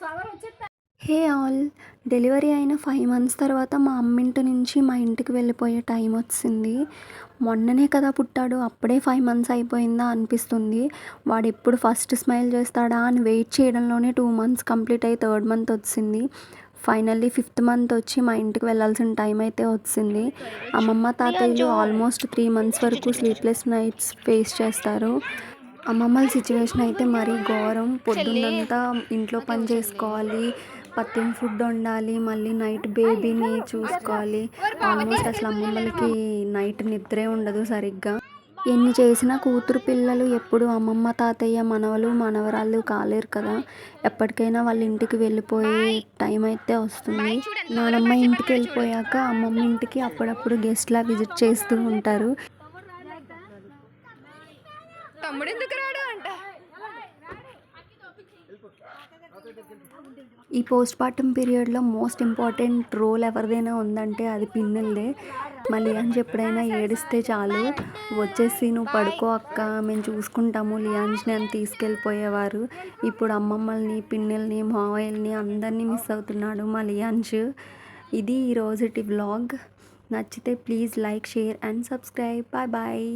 సవర్ వచ్చేస్తా హే all delivery అయిన ఫైవ్ మంత్స్ తర్వాత మా అమ్మింటి నుంచి మా ఇంటికి వెళ్ళిపోయే టైం వచ్చింది. మొన్ననే కదా పుట్టాడు అప్పుడే ఫైవ్ మంత్స్ అయిపోయిందా అనిపిస్తుంది. వాడు ఎప్పుడు ఫస్ట్ స్మైల్ చేస్తాడా అని వెయిట్ చేయడంలోనే టూ మంత్స్ కంప్లీట్ అయ్యి థర్డ్ మంత్ వచ్చింది. ఫైనల్లీ ఫిఫ్త్ మంత్ వచ్చి మా ఇంటికి వెళ్ళాల్సిన టైం అయితే వచ్చింది. అమ్మమ్మ తాతయ్యలు ఆల్మోస్ట్ త్రీ మంత్స్ వరకు స్లీప్లెస్ నైట్స్ ఫేస్ చేస్తారు. అమ్మమ్మల సిచ్యువేషన్ అయితే మరీ ఘోరం. పొద్దున్నంతా ఇంట్లో పని చేసుకోవాలి. పత్యం ఫుడ్ వండాలి. మళ్ళీ నైట్ బేబీని చూసుకోవాలి. ఆల్మోస్ట్ అసలు అమ్మమ్మలకి నైట్ నిద్రే ఉండదు సరిగ్గా. ఎన్ని చేసినా కూతురు పిల్లలు ఎప్పుడు అమ్మమ్మ తాతయ్య మనవలు మనవరాళ్ళు కాలేరు కదా. ఎప్పటికైనా వాళ్ళ ఇంటికి వెళ్ళిపోయే టైం అయితే వస్తుంది. నానమ్మ ఇంటికి వెళ్ళిపోయాక అమ్మమ్మ ఇంటికి అప్పుడప్పుడు గెస్ట్లా విజిట్ చేస్తూ ఉంటారు. తమ్ముడు ఎందుకు రాడు అంట? ఈ పోస్ట్ పార్టం పీరియడ్లో మోస్ట్ ఇంపార్టెంట్ రోల్ ఎవరిదైనా ఉందంటే అది పిన్నెల్దే. మళ్ళీ అని ఎప్పుడైనా ఏడిస్తే చాలు. వచ్చేసి నువ్వు పడుకో అక్క మేము చూసుకుంటాము. లియాన్స్ని అని తీసుకెళ్ళిపోయేవారు. ఇప్పుడు అమ్మమ్మల్ని పిన్నెల్ని మావయ్యల్ని అందరినీ మిస్ అవుతున్నాడు మా లియాన్స్. ఇది ఈ బ్లాగ్ వ్లాగ్ నచ్చితే please like share and subscribe. Bye bye.